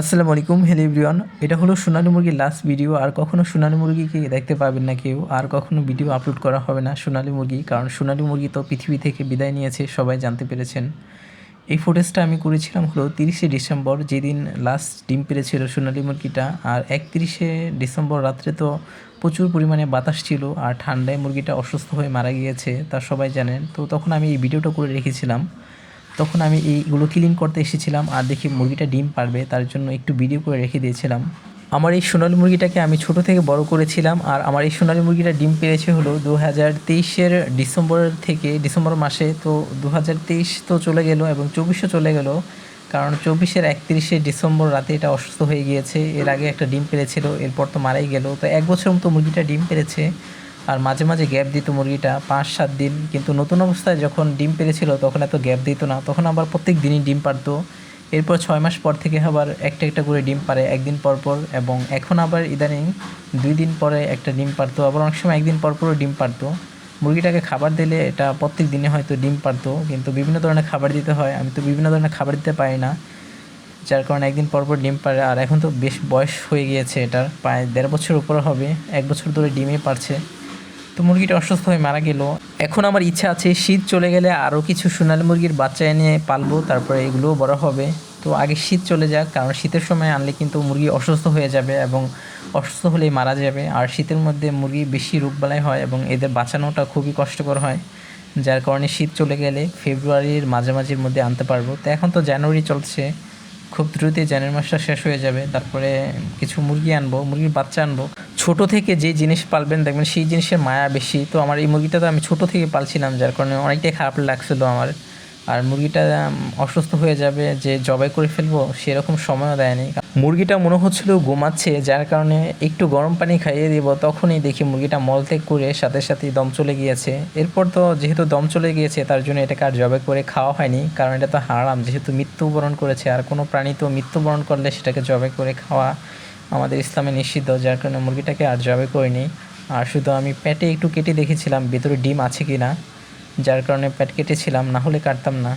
আসসালামু আলাইকুম হেলি এভরিওয়ান এটা হলো সোনালী মুরগির লাস্ট ভিডিও আর কখনো সোনালী মুরগিকে দেখতে পাবেন না কেউ? আর কখনো ভিডিও আপলোড করা হবে না সোনালী মুরগি, কারণ সোনালী মুরগি তো পৃথিবী থেকে বিদায় নিয়েছে, সবাই জানতে পেরেছেন। এই ফুটেজটা আমি করেছিলাম হলো তিরিশে ডিসেম্বর, যেদিন লাস্ট ডিম পেরেছিল সোনালী মুরগিটা। আর একত্রিশে ডিসেম্বর রাত্রে তো প্রচুর পরিমাণে বাতাস ছিল, আর ঠান্ডায় মুরগিটা অসুস্থ হয়ে মারা গিয়েছে, তা সবাই জানেন। তো তখন আমি এই ভিডিওটা করে রেখেছিলাম। তখন আমি এইগুলো ক্লিন করতে এসেছিলাম আর দেখি মুরগিটা ডিম পারবে, তার জন্য একটু ভিডিও করে রেখে দিয়েছিলাম। আমার এই সোনালী মুরগিটাকে আমি ছোট থেকে বড় করেছিলাম আর আমার এই সোনালী মুরগিটা ডিম পেরেছে হলো দু হাজার তেইশের ডিসেম্বর থেকে ডিসেম্বর মাসে, তো দু হাজার তেইশ তো চলে গেল এবং চব্বিশও চলে গেল, কারণ চব্বিশের একত্রিশে ডিসেম্বর রাতে এটা অসুস্থ হয়ে গিয়েছে, এর আগে একটা ডিম পেরেছিল, এরপর তো মারাই গেল, তো এক বছর মতো মুরগিটা ডিম পেরেছে। আর মাঝে মাঝে গ্যাপ দিত মুরগিটা, পাঁচ, সাত দিন। কিন্তু নতুন অবস্থায় যখন ডিম পেরেছিল, তখন এত গ্যাপ দিত না। তখন আবার প্রত্যেক দিনই ডিম পারতো। এরপর ছয় মাস পর থেকে আবার একটা একটা করে ডিম পারে একদিন পর পর এবং এখন আবার ইদানিং দুই দিন পরে একটা ডিম পারতো। আবার অনেক সময় একদিন পর পরও ডিম পারতো। মুরগিটাকে খাবার দিলে এটা প্রত্যেক দিনে হয়তো ডিম পারতো। কিন্তু বিভিন্ন ধরনের খাবার দিতে হয়। আমি তো বিভিন্ন ধরনের খাবার দিতে পারি না, যার কারণে একদিন পর পর ডিম পারে। আর এখন তো বেশ বয়স হয়ে গিয়েছে এটার। প্রায় দেড় বছর উপরে হবে। এক বছর ধরে ডিমই পারছে। তো মুরগিটা অসুস্থ হয়ে মারা গেল। এখন আমার ইচ্ছা আছে শীত চলে গেলে আরও কিছু সোনালী মুরগির বাচ্চা এনে পালবো, তারপরে এগুলোও বড় হবে। তো আগে শীত চলে যাক, কারণ শীতের সময় আনলে কিন্তু মুরগি অসুস্থ হয়ে যাবে এবং অসুস্থ হলেই মারা যাবে। আর শীতের মধ্যে মুরগি বেশি রোগবালাই হয় এবং এদের বাঁচানোটা খুবই কষ্টকর হয়, যার কারণে শীত চলে গেলে ফেব্রুয়ারির মাঝামাঝির মধ্যে আনতে পারব। তো এখন তো জানুয়ারি চলছে, খুব দ্রুতই জানুয়ারি মাসটা শেষ হয়ে যাবে, তারপরে কিছু মুরগি আনব, মুরগির বাচ্চা আনব। ছোট থেকে যে জিনিস পালবেন, দেখবেন সেই জিনিসের মায়া বেশি। তো আমার এই মুরগিটা তো আমি ছোট থেকে পালছিলাম, যার কারণে অনেকটাই খারাপ লাগছিল আমার। আর মুরগিটা অসুস্থ হয়ে যাবে, যে জবাই করে ফেলব, সেরকম সময়ও দেয়নি। মুরগিটা মনে হচ্ছিল ঘুমাচ্ছে, যার কারণে একটু গরম পানি খাইয়ে দিব, তখনই দেখি মুরগিটা মলত্যাগ করে সাথে সাথেই দম চলে গিয়েছে। এরপর তো যেহেতু দম চলে গিয়েছে, তার জন্য এটাকে আর জবাই করে খাওয়া হয়নি, কারণ এটা তো হারাম। যেহেতু মৃত্যুবরণ করেছে, আর কোনো প্রাণী তো মৃত্যুবরণ করলে সেটাকে জবাই করে খাওয়া আমাদের ইসলামে নিষিদ্ধ, যার কারণে মুরগিটাকে আর জবে করিনি। আর শুধু আমি প্যাটে একটু কেটে দেখেছিলাম, ভেতরে ডিম আছে কি না যার কারণে প্যাট কেটেছিলাম, না হলে কাটতাম না।